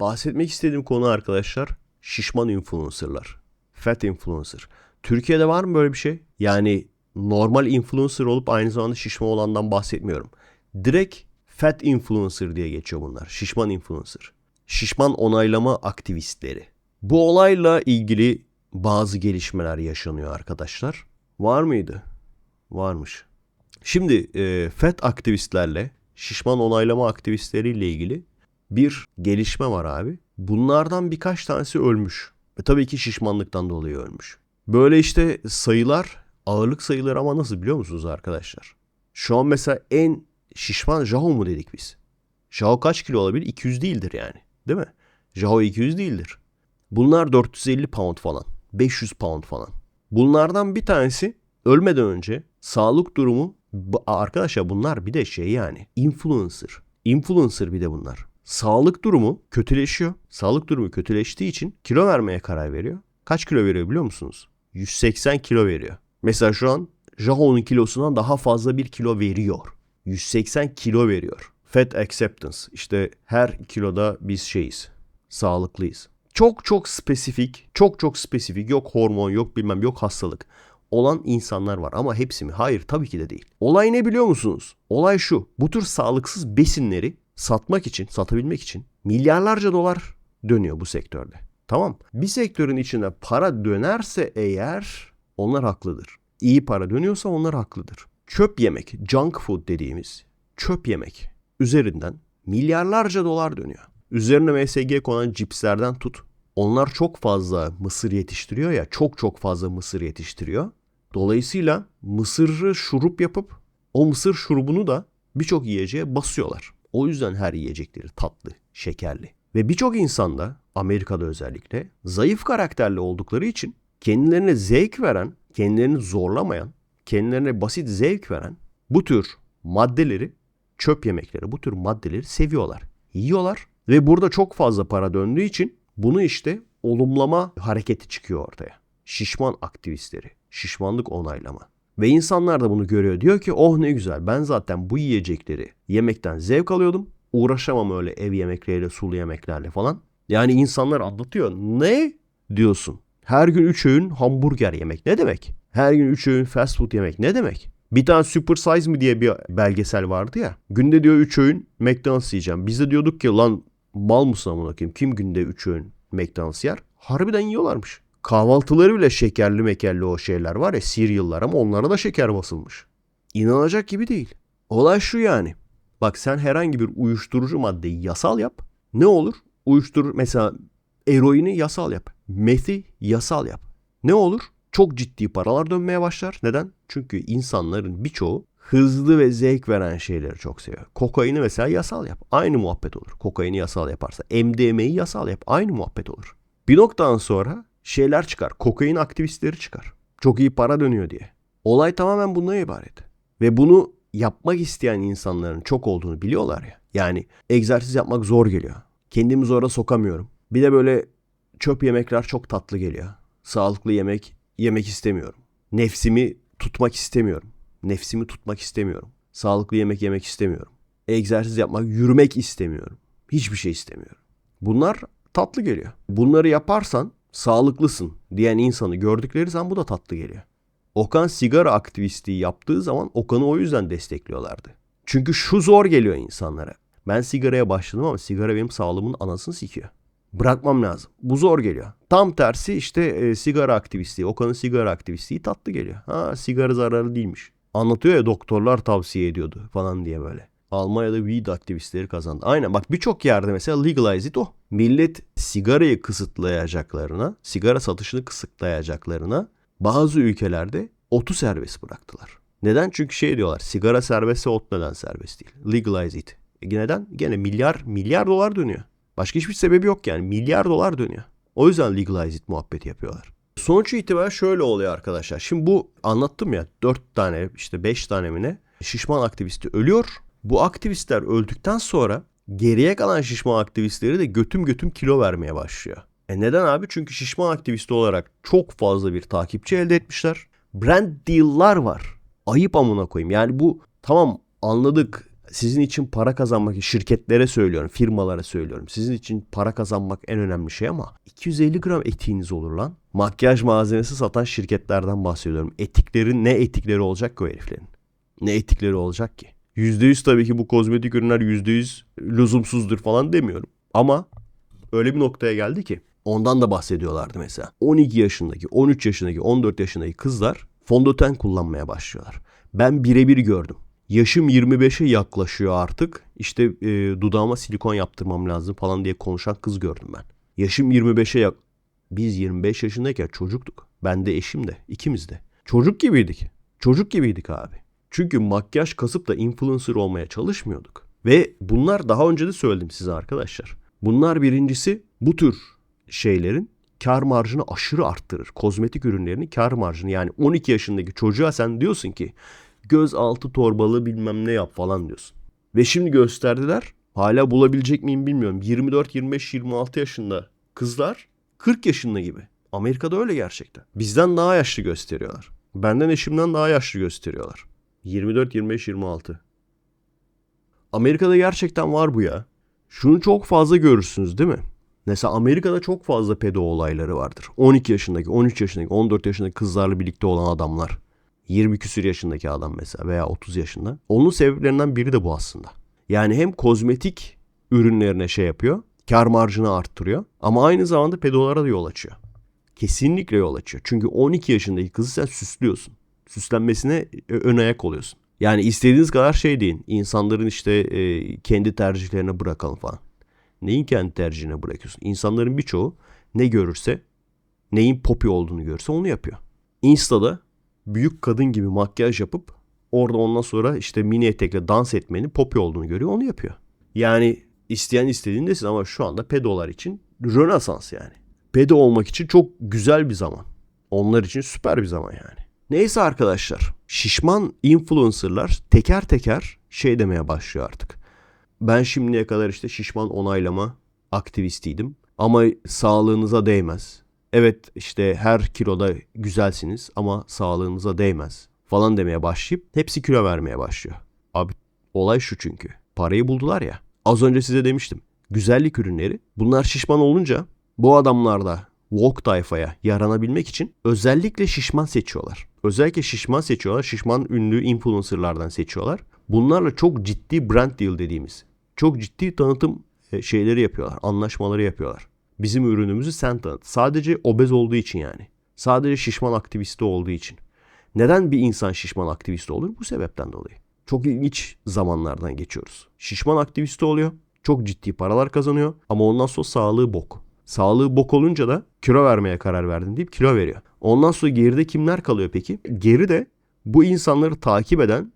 Bahsetmek istediğim konu arkadaşlar şişman influencerlar. Fat influencer. Türkiye'de var mı böyle bir şey? Yani normal influencer olup aynı zamanda şişman olandan bahsetmiyorum. Direkt fat influencer diye geçiyor bunlar. Şişman influencer. Şişman onaylama aktivistleri. Bu olayla ilgili bazı gelişmeler yaşanıyor arkadaşlar. Var mıydı? Varmış. Şimdi e, FET aktivistlerle şişman onaylama aktivistleriyle ilgili bir gelişme var abi. Bunlardan birkaç tanesi ölmüş. Ve tabii ki şişmanlıktan dolayı ölmüş. Böyle işte sayılar ağırlık sayıları ama nasıl biliyor musunuz arkadaşlar? Şu an mesela en şişman Jaho mu dedik biz? Jaho kaç kilo olabilir? 200 değildir yani. Değil mi? Jaho 200 değildir. Bunlar 450 pound falan. 500 pound falan. Bunlardan bir tanesi ölmeden önce sağlık durumu arkadaşlar bunlar bir de şey yani influencer. Influencer bir de bunlar. Sağlık durumu kötüleşiyor. Sağlık durumu kötüleştiği için kilo vermeye karar veriyor. Kaç kilo veriyor biliyor musunuz? 180 kilo veriyor. Mesela şu an Jaho'nun kilosundan daha fazla bir kilo veriyor. 180 kilo veriyor. Fat acceptance. İşte her kiloda biz şeyiz. Sağlıklıyız. Çok çok spesifik, çok çok spesifik yok hormon, yok bilmem, yok hastalık olan insanlar var ama hepsi mi? Hayır tabii ki de değil. Olay ne biliyor musunuz? Olay şu. Bu tür sağlıksız besinleri satmak için, satabilmek için milyarlarca dolar dönüyor bu sektörde. Tamam. Bir sektörün içinde para dönerse eğer onlar haklıdır. İyi para dönüyorsa onlar haklıdır. Çöp yemek, junk food dediğimiz çöp yemek üzerinden milyarlarca dolar dönüyor. Üzerine MSG konan cipslerden tut. Onlar çok fazla mısır yetiştiriyor ya, çok çok fazla mısır yetiştiriyor. Dolayısıyla mısırı şurup yapıp o mısır şurubunu da birçok yiyeceğe basıyorlar. O yüzden her yiyecekleri tatlı, şekerli. Ve birçok insan da Amerika'da özellikle zayıf karakterli oldukları için kendilerine zevk veren, kendilerini zorlamayan, kendilerine basit zevk veren bu tür maddeleri, çöp yemekleri, bu tür maddeleri seviyorlar. Yiyorlar ve burada çok fazla para döndüğü için bunu işte olumlama hareketi çıkıyor ortaya. Şişman aktivistleri, şişmanlık onaylama. Ve insanlar da bunu görüyor. Diyor ki oh ne güzel ben zaten bu yiyecekleri yemekten zevk alıyordum. Uğraşamam öyle ev yemekleriyle, sulu yemeklerle falan. Yani insanlar anlatıyor. Ne diyorsun? Her gün 3 öğün hamburger yemek ne demek? Her gün 3 öğün fast food yemek ne demek? Bir tane Super Size mi diye bir belgesel vardı ya. Günde diyor 3 öğün McDonald's yiyeceğim. Biz de diyorduk ki lan mal mısın amına koyayım? Kim günde 3 öğün McDonald's yer? Harbiden yiyorlarmış. Kahvaltıları bile şekerli mekerli o şeyler var ya cereal'lar ama onlara da şeker basılmış. İnanacak gibi değil. Olay şu yani. Bak sen herhangi bir uyuşturucu maddeyi yasal yap. Ne olur? Uyuşturucu mesela eroini yasal yap. Methi yasal yap. Ne olur? Çok ciddi paralar dönmeye başlar. Neden? Çünkü insanların birçoğu hızlı ve zevk veren şeyleri çok seviyor. Kokaini mesela yasal yap. Aynı muhabbet olur. Kokaini yasal yaparsa. MDMA'yı yasal yap. Aynı muhabbet olur. Bir noktadan sonra şeyler çıkar. Kokain aktivistleri çıkar. Çok iyi para dönüyor diye. Olay tamamen bundan ibaret. Ve bunu yapmak isteyen insanların çok olduğunu biliyorlar ya. Yani egzersiz yapmak zor geliyor. Kendimi zora sokamıyorum. Bir de böyle çöp yemekler çok tatlı geliyor. Sağlıklı yemek yemek istemiyorum. Nefsimi tutmak istemiyorum. Nefsimi tutmak istemiyorum. Sağlıklı yemek yemek istemiyorum. Egzersiz yapmak, yürümek istemiyorum. Hiçbir şey istemiyorum. Bunlar tatlı geliyor. Bunları yaparsan sağlıklısın diyen insanı gördükleri zaman bu da tatlı geliyor. Okan sigara aktivistliği yaptığı zaman Okan'ı o yüzden destekliyorlardı. Çünkü şu zor geliyor insanlara. Ben sigaraya başladım ama sigara benim sağlığımın anasını sikiyor. Bırakmam lazım. Bu zor geliyor. Tam tersi işte e, sigara aktivistliği, Okan'ın sigara aktivistliği tatlı geliyor. Ha sigara zararlı değilmiş. Anlatıyor ya doktorlar tavsiye ediyordu falan diye böyle. Almanya'da weed aktivistleri kazandı. Aynen bak birçok yerde mesela legalize it o. Millet sigarayı kısıtlayacaklarına, sigara satışını kısıtlayacaklarına bazı ülkelerde otu serbest bıraktılar. Neden? Çünkü şey diyorlar sigara serbestse ot neden serbest değil? Legalize it. E neden? Gene milyar milyar dolar dönüyor. Başka hiçbir sebebi yok yani. Milyar dolar dönüyor. O yüzden legalize it muhabbeti yapıyorlar. Sonuç itibariyle şöyle oluyor arkadaşlar. Şimdi bu anlattım ya 4 tane işte 5 tane mi ne şişman aktivisti ölüyor. Bu aktivistler öldükten sonra geriye kalan şişman aktivistleri de götüm götüm kilo vermeye başlıyor. E neden abi? Çünkü şişman aktivisti olarak çok fazla bir takipçi elde etmişler. Brand deal'lar var. Ayıp amına koyayım. Yani bu tamam anladık Sizin için para kazanmak, şirketlere söylüyorum, firmalara söylüyorum. Sizin için para kazanmak en önemli şey ama 250 gram etiğiniz olur lan. Makyaj malzemesi satan şirketlerden bahsediyorum. Etikleri ne etikleri olacak ki o heriflerin? Ne etikleri olacak ki? %100 tabii ki bu kozmetik ürünler %100 lüzumsuzdur falan demiyorum. Ama öyle bir noktaya geldi ki ondan da bahsediyorlardı mesela. 12 yaşındaki, 13 yaşındaki, 14 yaşındaki kızlar fondöten kullanmaya başlıyorlar. Ben birebir gördüm. Yaşım 25'e yaklaşıyor artık. İşte e, dudağıma silikon yaptırmam lazım falan diye konuşan kız gördüm ben. Yaşım 25'e yak... Biz 25 yaşındayken çocuktuk. Ben de eşim de. ikimiz de. Çocuk gibiydik. Çocuk gibiydik abi. Çünkü makyaj kasıp da influencer olmaya çalışmıyorduk. Ve bunlar daha önce de söyledim size arkadaşlar. Bunlar birincisi bu tür şeylerin kar marjını aşırı arttırır. Kozmetik ürünlerinin kar marjını yani 12 yaşındaki çocuğa sen diyorsun ki göz altı torbalı bilmem ne yap falan diyorsun. Ve şimdi gösterdiler. Hala bulabilecek miyim bilmiyorum. 24, 25, 26 yaşında kızlar 40 yaşında gibi. Amerika'da öyle gerçekten. Bizden daha yaşlı gösteriyorlar. Benden eşimden daha yaşlı gösteriyorlar. 24, 25, 26. Amerika'da gerçekten var bu ya. Şunu çok fazla görürsünüz değil mi? Mesela Amerika'da çok fazla pedo olayları vardır. 12 yaşındaki, 13 yaşındaki, 14 yaşındaki kızlarla birlikte olan adamlar. 20 küsür yaşındaki adam mesela veya 30 yaşında. Onun sebeplerinden biri de bu aslında. Yani hem kozmetik ürünlerine şey yapıyor, kar marjını arttırıyor ama aynı zamanda pedolara da yol açıyor. Kesinlikle yol açıyor. Çünkü 12 yaşındaki kızı sen süslüyorsun. Süslenmesine ön ayak oluyorsun. Yani istediğiniz kadar şey deyin. İnsanların işte e, kendi tercihlerine bırakalım falan. Neyin kendi tercihine bırakıyorsun? İnsanların birçoğu ne görürse, neyin popi olduğunu görürse onu yapıyor. Insta'da büyük kadın gibi makyaj yapıp orada ondan sonra işte mini etekle dans etmenin popi olduğunu görüyor onu yapıyor. Yani isteyen istediğini desin ama şu anda pedolar için rönesans yani. Pedo olmak için çok güzel bir zaman. Onlar için süper bir zaman yani. Neyse arkadaşlar şişman influencerlar teker teker şey demeye başlıyor artık. Ben şimdiye kadar işte şişman onaylama aktivistiydim ama sağlığınıza değmez. Evet işte her kiloda güzelsiniz ama sağlığınıza değmez falan demeye başlayıp hepsi kilo vermeye başlıyor. Abi olay şu çünkü. Parayı buldular ya. Az önce size demiştim. Güzellik ürünleri bunlar şişman olunca bu adamlar da woke tayfaya yaranabilmek için özellikle şişman seçiyorlar. Özellikle şişman seçiyorlar. Şişman ünlü influencerlardan seçiyorlar. Bunlarla çok ciddi brand deal dediğimiz, çok ciddi tanıtım e, şeyleri yapıyorlar, anlaşmaları yapıyorlar. Bizim ürünümüzü sen tanıt. Sadece obez olduğu için yani. Sadece şişman aktivisti olduğu için. Neden bir insan şişman aktivisti olur? Bu sebepten dolayı. Çok ilginç zamanlardan geçiyoruz. Şişman aktivisti oluyor. Çok ciddi paralar kazanıyor. Ama ondan sonra sağlığı bok. Sağlığı bok olunca da kilo vermeye karar verdim deyip kilo veriyor. Ondan sonra geride kimler kalıyor peki? Geride bu insanları takip eden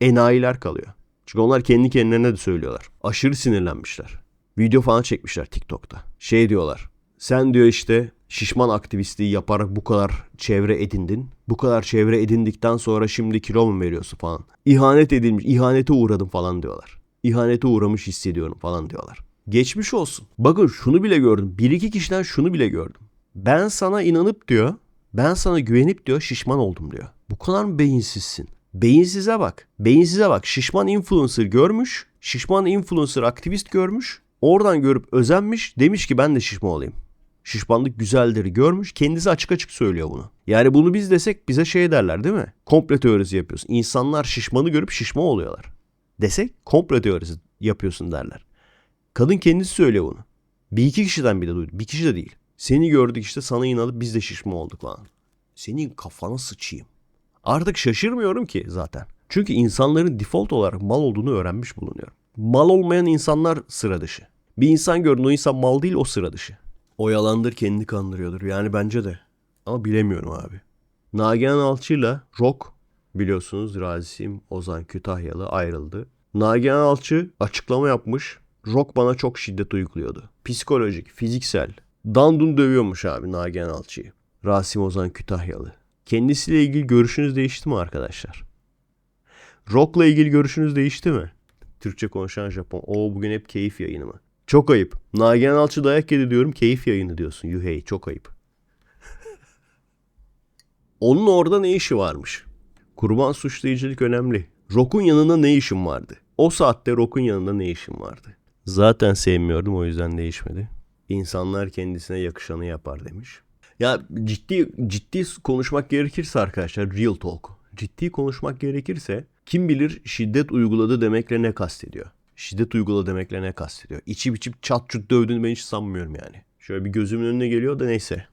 enayiler kalıyor. Çünkü onlar kendi kendilerine de söylüyorlar. Aşırı sinirlenmişler. Video falan çekmişler TikTok'ta. Şey diyorlar. Sen diyor işte şişman aktivistliği yaparak bu kadar çevre edindin. Bu kadar çevre edindikten sonra şimdi kilo mu veriyorsun falan. İhanet edilmiş, ihanete uğradım falan diyorlar. İhanete uğramış hissediyorum falan diyorlar. Geçmiş olsun. Bakın şunu bile gördüm. Bir iki kişiden şunu bile gördüm. Ben sana inanıp diyor, ben sana güvenip diyor şişman oldum diyor. Bu kadar mı beyinsizsin? Beyinsize bak. Beyinsize bak. Şişman influencer görmüş. Şişman influencer aktivist görmüş. Oradan görüp özenmiş. Demiş ki ben de şişman olayım. Şişmanlık güzeldir görmüş. Kendisi açık açık söylüyor bunu. Yani bunu biz desek bize şey derler değil mi? Komple teorisi yapıyorsun. İnsanlar şişmanı görüp şişman oluyorlar. Desek komple teorisi yapıyorsun derler. Kadın kendisi söylüyor bunu. Bir iki kişiden bile duydum. Bir kişi de değil. Seni gördük işte sana inanıp biz de şişman olduk lan. Senin kafana sıçayım. Artık şaşırmıyorum ki zaten. Çünkü insanların default olarak mal olduğunu öğrenmiş bulunuyorum. Mal olmayan insanlar sıra dışı. Bir insan gördün o insan mal değil o sıra dışı. O yalandır kendini kandırıyordur yani bence de. Ama bilemiyorum abi. Nagihan Alçı'yla Rock biliyorsunuz Rasim Ozan Kütahyalı ayrıldı. Nagihan Alçı açıklama yapmış. Rock bana çok şiddet uyguluyordu. Psikolojik, fiziksel. Dandun dövüyormuş abi Nagihan Alçı'yı. Rasim Ozan Kütahyalı. Kendisiyle ilgili görüşünüz değişti mi arkadaşlar? Rock'la ilgili görüşünüz değişti mi? Türkçe konuşan Japon. O bugün hep keyif yayını mı? Çok ayıp. Nagihan Alçı dayak yedi diyorum. Keyif yayını diyorsun. Yuhey çok ayıp. Onun orada ne işi varmış? Kurban suçlayıcılık önemli. Rock'un yanında ne işin vardı? O saatte Rock'un yanında ne işim vardı? Zaten sevmiyordum o yüzden değişmedi. İnsanlar kendisine yakışanı yapar demiş. Ya ciddi ciddi konuşmak gerekirse arkadaşlar real talk. Ciddi konuşmak gerekirse kim bilir şiddet uyguladı demekle ne kastediyor? Şiddet uyguladı demekle ne kastediyor? İçip içip çat çut dövdüğünü ben hiç sanmıyorum yani. Şöyle bir gözümün önüne geliyor da neyse.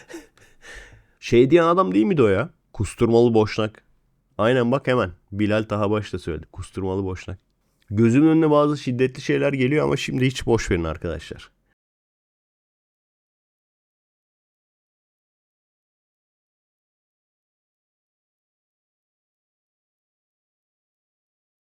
şey diyen adam değil miydi o ya? Kusturmalı boşnak. Aynen bak hemen. Bilal Tahabaş da söyledi. Kusturmalı boşnak. Gözümün önüne bazı şiddetli şeyler geliyor ama şimdi hiç boş verin arkadaşlar.